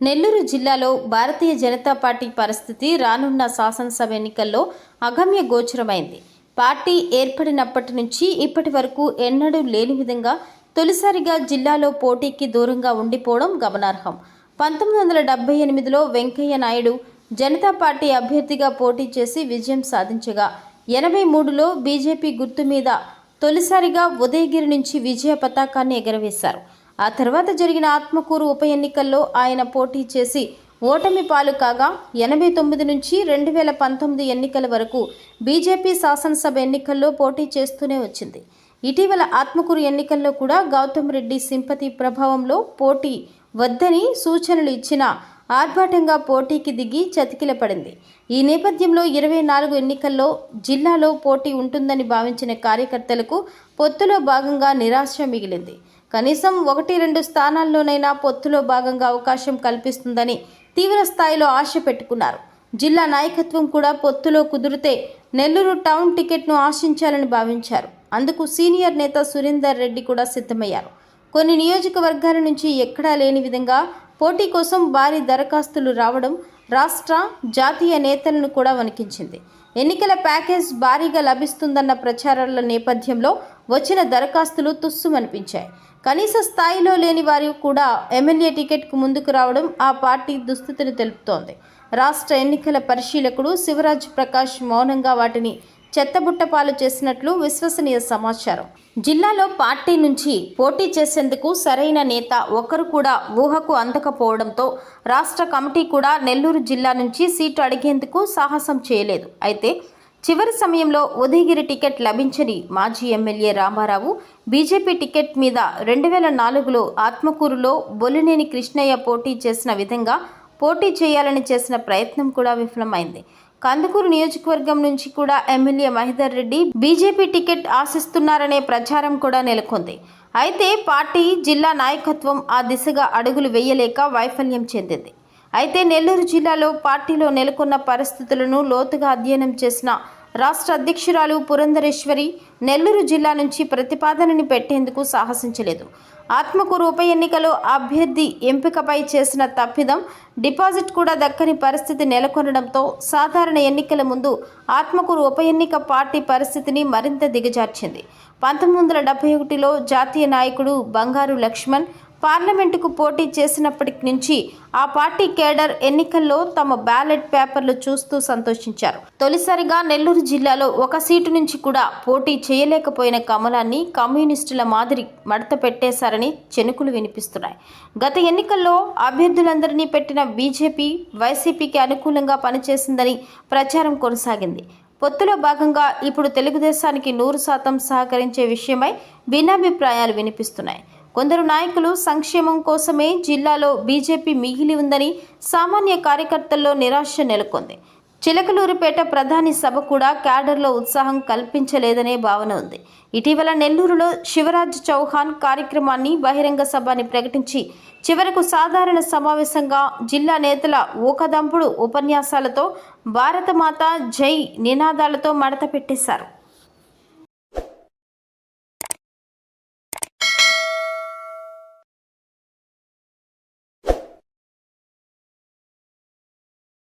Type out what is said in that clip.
నెల్లూరు జిల్లాలో భారతీయ జనతా పార్టీ పరిస్థితి రానున్న శాసనసభ ఎన్నికల్లో అగమ్య గోచరమైంది. పార్టీ ఏర్పడినప్పటి నుంచి ఇప్పటి వరకు ఎన్నడూ లేని విధంగా తొలిసారిగా జిల్లాలో పోటీకి దూరంగా ఉండిపోవడం గమనార్హం. పంతొమ్మిది వందల డెబ్బై ఎనిమిదిలో వెంకయ్య నాయుడు జనతా పార్టీ అభ్యర్థిగా పోటీ చేసి విజయం సాధించగా ఎనభై మూడులో బీజేపీ గుర్తు మీద తొలిసారిగా ఉదయగిరి నుంచి విజయ పతాకాన్ని ఎగరవేశారు. ఆ తర్వాత జరిగిన ఆత్మకూరు ఉప ఎన్నికల్లో ఆయన పోటీ చేసి ఓటమి పాలు కాగా ఎనభై తొమ్మిది నుంచి రెండు వేల పంతొమ్మిది ఎన్నికల వరకు బీజేపీ శాసనసభ ఎన్నికల్లో పోటీ చేస్తూనే వచ్చింది. ఇటీవల ఆత్మకూరు ఎన్నికల్లో కూడా గౌతమ్ రెడ్డి సింపతి ప్రభావంలో పోటీ వద్దని సూచనలు ఇచ్చిన ఆర్భాటంగా పోటీకి దిగి చతికిల పడింది ఈ నేపథ్యంలో ఇరవై నాలుగు ఎన్నికల్లో జిల్లాలో పోటీ ఉంటుందని భావించిన కార్యకర్తలకు పొత్తులో భాగంగా నిరాశ మిగిలింది. కనీసం ఒకటి రెండు స్థానాల్లోనైనా పొత్తులో భాగంగా అవకాశం కల్పిస్తుందని తీవ్ర స్థాయిలో ఆశ పెట్టుకున్నారు. జిల్లా నాయకత్వం కూడా పొత్తులో కుదిరితే నెల్లూరు టౌన్ టికెట్ను ఆశించాలని భావించారు. అందుకు సీనియర్ నేత సురేందర్ రెడ్డి కూడా సిద్ధమయ్యారు. కొన్ని నియోజకవర్గాల నుంచి ఎక్కడా లేని విధంగా పోటీ కోసం భారీ దరఖాస్తులు రావడం రాష్ట్ర జాతీయ నేతలను కూడా వణికించింది. ఎన్నికల ప్యాకేజ్ భారీగా లభిస్తుందన్న ప్రచారాల నేపథ్యంలో వచ్చిన దరఖాస్తులు తుస్సుమనిపించాయి. కనీస స్థాయిలో లేని వారు కూడా ఎమ్మెల్యే టికెట్కు ముందుకు రావడం ఆ పార్టీ దుస్థితిని తెలుపుతోంది. రాష్ట్ర ఎన్నికల పరిశీలకుడు శివరాజ్ ప్రకాష్ మౌనంగా వాటిని చెత్తబుట్టపాలు చేసినట్లు విశ్వసనీయ సమాచారం. జిల్లాలో పార్టీ నుంచి పోటీ చేసేందుకు సరైన నేత ఒక్కరు కూడా ఊహకు అందకపోవడంతో రాష్ట్ర కమిటీ కూడా నెల్లూరు జిల్లా నుంచి సీటు అడిగేందుకు సాహసం చేయలేదు. అయితే చివరి సమయంలో ఉదయగిరి టికెట్ లభించని మాజీ ఎమ్మెల్యే రామారావు బీజేపీ టికెట్ మీద రెండు వేల నాలుగులో ఆత్మకూరులో బొలినేని కృష్ణయ్య పోటీ చేసిన విధంగా పోటీ చేయాలని చేసిన ప్రయత్నం కూడా విఫలమైంది. కందుకూరు నియోజకవర్గం నుంచి కూడా MLA Mahidhar Reddy BJP ticket ఆశిస్తున్నారనే ప్రచారం కూడా నెలకొంది. అయితే పార్టీ జిల్లా నాయకత్వం ఆ దిశగా అడుగులు వేయలేక వైఫల్యం చెందింది. అయితే నెల్లూరు జిల్లాలో పార్టీలో నెలకొన్న పరిస్థితులను లోతుగా అధ్యయనం చేసిన రాష్ట్ర అధ్యక్షురాలు పురంధరేశ్వరి నెల్లూరు జిల్లా నుంచి ప్రతిపాదనని పెట్టేందుకు సాహసించలేదు. ఆత్మకూరు ఉప ఎన్నికలో అభ్యర్థి ఎంపికపై చేసిన తప్పిదం డిపాజిట్ కూడా దక్కని పరిస్థితి నెలకొనడంతో సాధారణ ఎన్నికల ముందు ఆత్మకూరు ఉప ఎన్నిక పార్టీ పరిస్థితిని మరింత దిగజార్చింది. పంతొమ్మిది వందల డెబ్బై ఒకటిలో జాతీయ నాయకుడు బంగారు లక్ష్మణ్ పార్లమెంటుకు పోటీ చేసినప్పటి నుంచి ఆ పార్టీ కేడర్ ఎన్నికల్లో తమ బ్యాలెట్ పేపర్లు చూస్తూ సంతోషించారు. తొలిసారిగా నెల్లూరు జిల్లాలో ఒక సీటు నుంచి కూడా పోటీ చేయలేకపోయిన కమలాన్ని కమ్యూనిస్టుల మాదిరి మడత పెట్టేశారని చెనుకులు వినిపిస్తున్నాయి. గత ఎన్నికల్లో అభ్యర్థులందరినీ పెట్టిన బీజేపీ వైసీపీకి అనుకూలంగా పనిచేసిందని ప్రచారం కొనసాగింది. పొత్తులో భాగంగా ఇప్పుడు తెలుగుదేశానికి నూరు శాతం సహకరించే విషయమై భిన్నాభిప్రాయాలు వినిపిస్తున్నాయి. కొందరు నాయకులు సంక్షేమం కోసమే జిల్లాలో బీజేపీ మిగిలి ఉందని సామాన్య కార్యకర్తల్లో నిరాశ నెలకొంది. చిలకలూరుపేట ప్రధాని సభ కూడా క్యాడర్లో ఉత్సాహం కల్పించలేదనే భావన ఉంది. ఇటీవల నెల్లూరులో శివరాజ్ చౌహాన్ కార్యక్రమాన్ని బహిరంగ సభ అని ప్రకటించి చివరకు సాధారణ సమావేశంగా జిల్లా నేతల ఊకదంపుడు ఉపన్యాసాలతో భారతమాత జై నినాదాలతో మడత పెట్టేశారు.